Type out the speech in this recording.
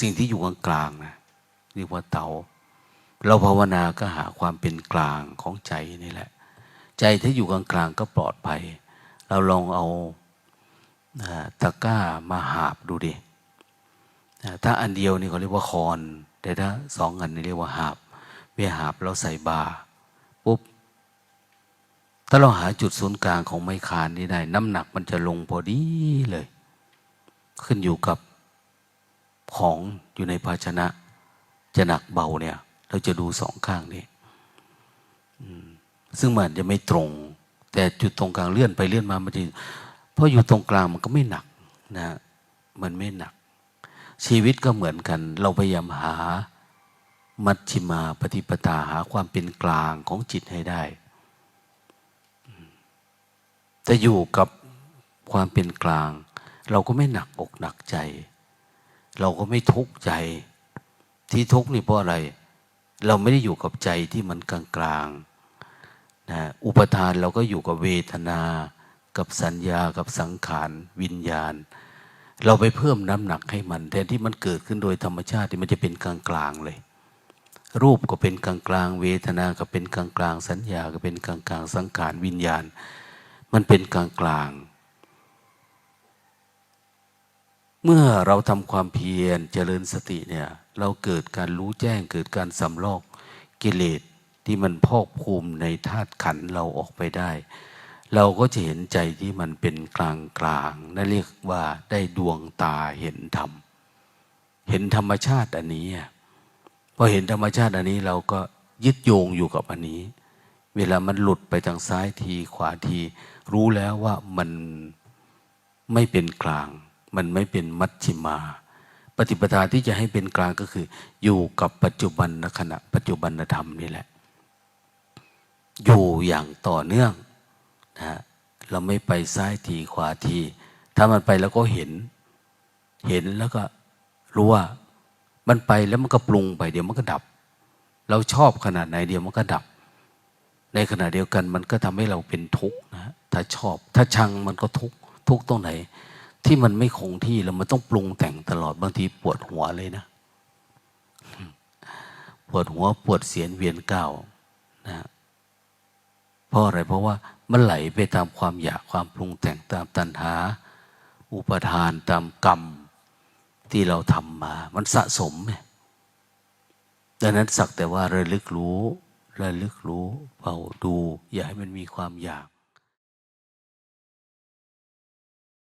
สิ่งที่อยู่กลางๆนะเรียกว่าเตา เราภาวนาก็หาความเป็นกลางของใจนี่แหละ ใจถ้าอยู่กลางๆก็ปลอดภัย เราลองเอาตะก้ามาหาบดูดิถ้าอันเดียวนี่เขาเรียกว่าคอน แต่ถ้าสองอันนี่เรียกว่าหาบเวลาหาบเราใส่บาปุ๊บถ้าเราหาจุดศูนย์กลางของไม้คานนี้ได้ น้ำหนักมันจะลงพอดีเลย ขึ้นอยู่กับ ของอยู่ในภาชนะ จะหนักเบาเนี่ย เราจะดูสองข้างนี้ซึ่งมันจะไม่ตรง แต่จุดตรงกลางเลื่อนไปเลื่อนมามันจะเพราะอยู่ตรงกลางมันก็ไม่หนักนะมันไม่หนัก ชีวิตก็เหมือนกัน เราพยายามหามัชชิมาปฏิปตาหาความเป็นกลางของจิตให้ได้ แต่อยู่กับความเป็นกลาง เราก็ไม่หนักอกหนักใจ เราก็ไม่ทุกข์ใจ ที่ทุกข์นี่เพราะอะไร เราไม่ได้อยู่กับใจที่มันกลางกลางๆนะอุปทานเราก็อยู่กับเวทนา กับสัญญากับสังขารวิญญาณ เราไปเพิ่มน้ำหนักให้มันแทนที่มันเกิดขึ้นโดยธรรมชาติที่มันจะเป็นกลางกลางๆเลย รูปก็เป็นกลางกลางๆเวทนาก็เป็นกลางกลางๆสัญญาก็เป็นกลางกลางๆสังขารวิญญาณ มันเป็นกลางกลางๆ เมื่อเราทำความเพียรเจริญสติเนี่ย เราเกิดการรู้แจ้งเกิดการสำลอกกิเลสที่มันพอกภูมิในธาตุขันเราออกไปได้ เราก็จะเห็นใจที่มันเป็นกลางกลางนั่นเรียกว่าได้ดวงตาเห็นธรรม เห็นธรรมชาติอันนี้พอเห็นธรรมชาติอันนี้เราก็ยึดโยงอยู่กับอันนี้ เวลามันหลุดไปทางซ้ายทีขวาที รู้แล้วว่ามันไม่เป็นกลาง มันไม่เป็นมัชชิมา ปฏิปทาที่จะให้เป็นกลางก็คือ อยู่กับปัจจุบันขณะ ปัจจุบันธรรมนี่แหละ อยู่อย่างต่อเนื่องนะเราไม่ไปซ้ายทีขวาที ถ้ามันไปแล้วก็เห็น เห็นแล้วก็รู้ว่า มันไปแล้วมันก็ปรุงไปเดี๋ยวมันก็ดับ เราชอบขนาดไหนเดี๋ยวมันก็ดับ ในขณะเดียวกันมันก็ทำให้เราเป็นทุกข์นะถ้าชอบ ถ้าชังมันก็ทุกข์ทุกข์ตรงไหน ที่มันไม่คงที่แล้วมันต้องปรุงแต่งตลอดบางทีปวดหัวเลยนะ ปวดหัวปวดเสียนเวียนเก้านะเพราะอะไรเพราะว่ามันไหลไปตามความอยากความปรุงแต่งตามตัณหา อุปทานตามกรรมที่เราทำมา มันสะสมเนี่ยดังนั้นสักแต่ว่าระลึกรู้ระลึกรู้เฝ้าดู อย่าให้มันมีความอยาก